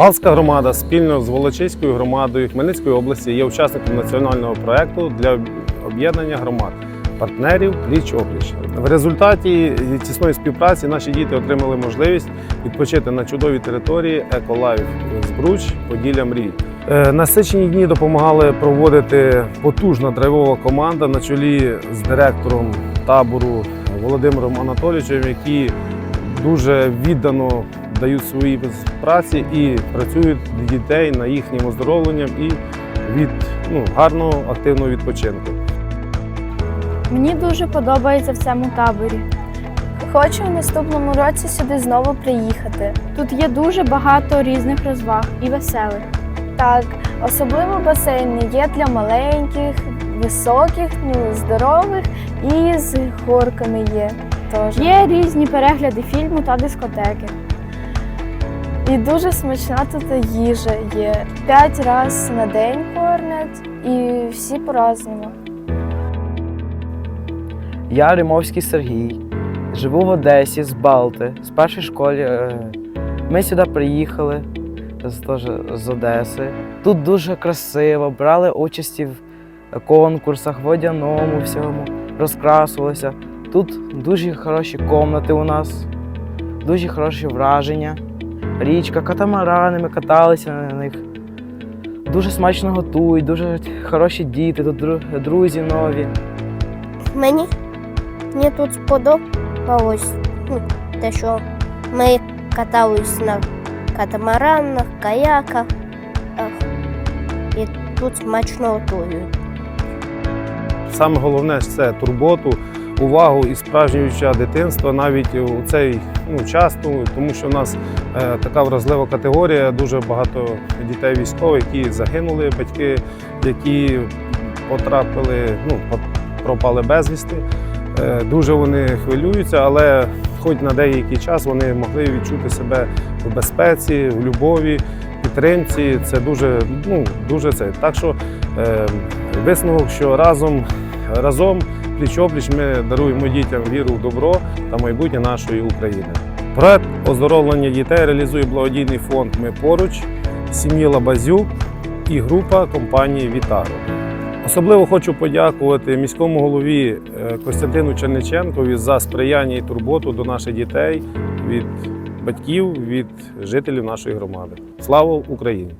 Балська громада спільно з Волочиською громадою Хмельницької області є учасником національного проекту для об'єднання громад партнерів пліч опліч. В результаті тісної співпраці наші діти отримали можливість відпочити на чудовій території Еколайф Збруч Поділля мрій. Е, Насичені дні допомагали проводити потужна драйвова команда на чолі з директором табору Володимиром Анатолійовичем, які дуже віддано дають свої праці і працюють для дітей на їхнім оздоровленням і від ну, гарного активного відпочинку. Мені дуже подобається в цьому таборі. Хочу в наступному році сюди знову приїхати. Тут є дуже багато різних розваг і веселих. Так, особливо басейни є для маленьких, високих, ну, здорових і з горками є теж. Є різні перегляди фільму та дискотеки. І дуже смачна тут їжа є. П'ять разів на день кормять і всі по-разному. Я Римовський Сергій, живу в Одесі з Балти, з першої школи. е, Ми сюди приїхали теж з Одеси. Тут дуже красиво, брали участь в конкурсах, водяному всьому, розкрасувалися. Тут дуже хороші комнати у нас, дуже хороші враження. Річка, катамарани, ми каталися на них. Дуже смачно готують, дуже хороші діти, тут друзі нові. Мені, мені тут сподобалось ну, те, що ми катались на катамаранах, каяках. І тут смачно готують. Саме головне це турботу, увагу і справжнє відчуття дитинства навіть у цей ну, час, тому що в нас е, така вразлива категорія, дуже багато дітей військових, які загинули, батьки, які потрапили, ну, пропали безвісти. Е, дуже вони хвилюються, але хоч на деякий час вони могли відчути себе в безпеці, в любові, підтримці. Це дуже, ну, дуже це. Так що е, висновок, що разом, разом пліч-опліч ми даруємо дітям віру в добро та майбутнє нашої України. Проект оздоровлення дітей реалізує благодійний фонд Ми поруч, сім'ї Лабазюк і група компанії Вітаро. Особливо хочу подякувати міському голові е, Костянтину Черниченкові за сприяння і турботу до наших дітей від батьків, від жителів нашої громади. Слава Україні!